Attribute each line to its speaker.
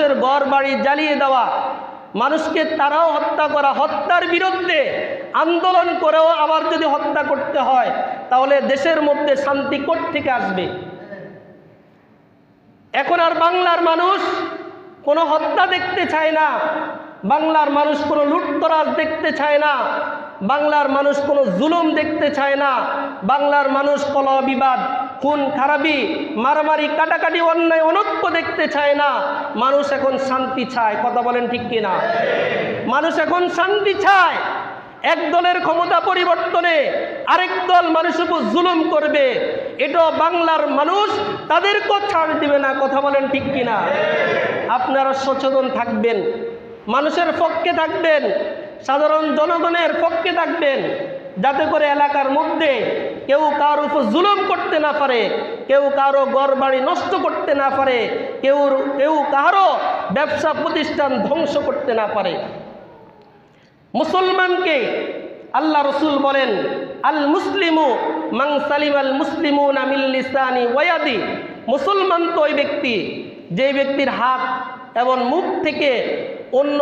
Speaker 1: মানুষের ঘর বাড়ি জ্বালিয়ে দেওয়া। মানুষকে তারাও হত্যা করা। হত্যার বিরুদ্ধে আন্দোলন করেও আবার যদি হত্যা করতে হয়, তাহলে দেশের মধ্যে শান্তি থেকে আসবে? এখন আর বাংলার মানুষ কোনো হত্যা দেখতে চায় না। বাংলার মানুষ কোনো লুটতরাজ দেখতে চায় না। বাংলার মানুষ কোনো জুলুম দেখতে চায় না। বাংলার মানুষ কলহ বিবাদ খুন, খারাপি, মারামারি, কাটাকাটি, অন্যায়, অনৈক্য দেখতে চায় না। মানুষ এখন শান্তি চায়, কথা বলেন ঠিক কিনা মানুষ এখন শান্তি চায়, এক দলের ক্ষমতা পরিবর্তনে আরেক দল মানুষের উপর জুলুম করবে। এটা বাংলার মানুষ তাদেরকেও ছাড় দিবে না, কথা বলেন ঠিক কিনা আপনারা সচেতন থাকবেন, মানুষের পক্ষে থাকবেন, সাধারণ জনগণের পক্ষে থাকবেন, যাতে করে এলাকার মধ্যে কেউ কার উপর জুলুম করতে না পারে, কেউ কারও ঘর বাড়ি নষ্ট করতে না পারে, কেউ কেউ কারও ব্যবসা প্রতিষ্ঠান ধ্বংস করতে না পারে। মুসলমানকে আল্লাহ রসুল বলেন, আল মুসলিমু মাং সালিম আল মুসলিমু নামিল্লিসানি ওয়াদি মুসলমান তো ওই ব্যক্তি, যে ব্যক্তির হাত এবং মুখ থেকে অন্য